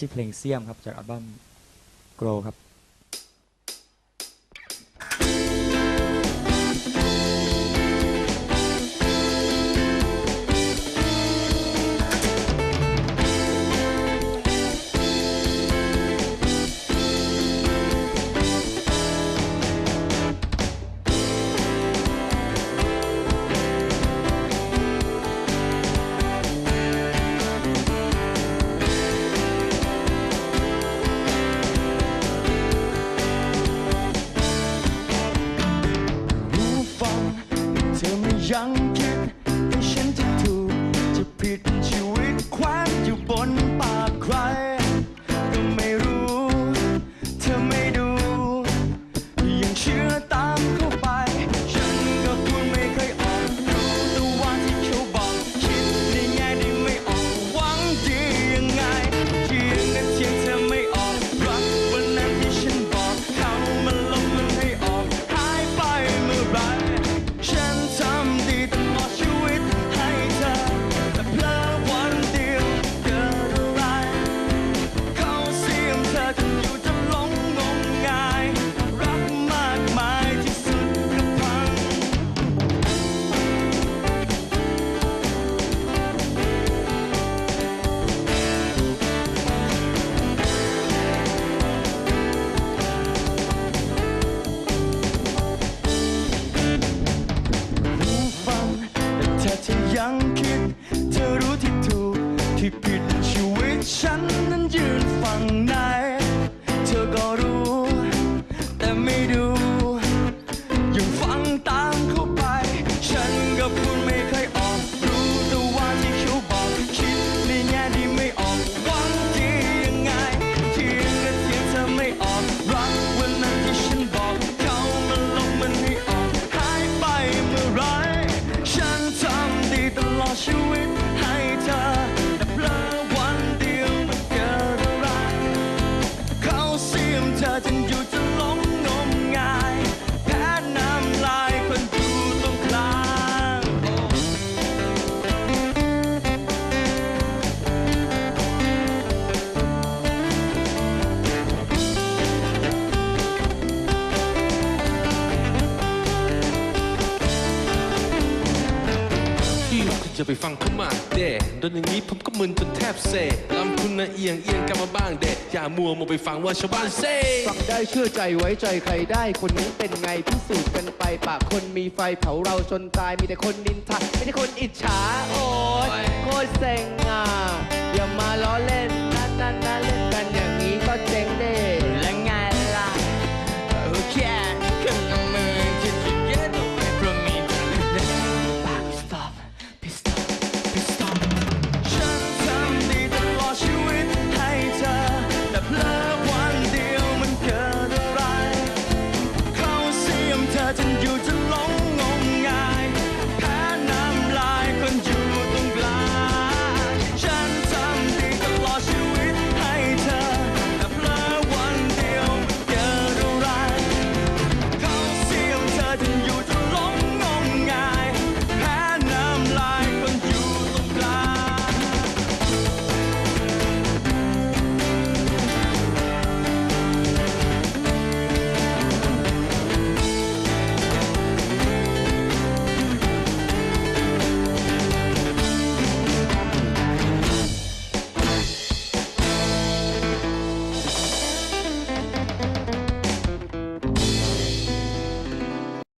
ชื่อเพลงเสียมครับจากอัลบั้มโกรครับ ยังคิดให้ฉันจะถูกจะผิดชีวิต ยังคิด เธอรู้ที่ถูกที่ผิดชีวิตฉันนั้นยืนฝั่งไหน เธอก็รู้ แต่ไม่ดู จะไปฟังเขามาเด้โดนอย่างนี้ผมก็มึนจนแทบเซลำคุณนะเอียงเอียงกลับมาบ้างเด็อย่ามัวมัวไปฟังว่าชาวบ้านเซ่ฟังได้เชื่อใจไว้ใจใครได้คนนี้เป็นไงพิสูจน์กันไปปากคนมีไฟเผาเราจนตายมีแต่คนนินทามีแต่คนอิจฉาโอ้ยโคตรเซ็ง 拯救น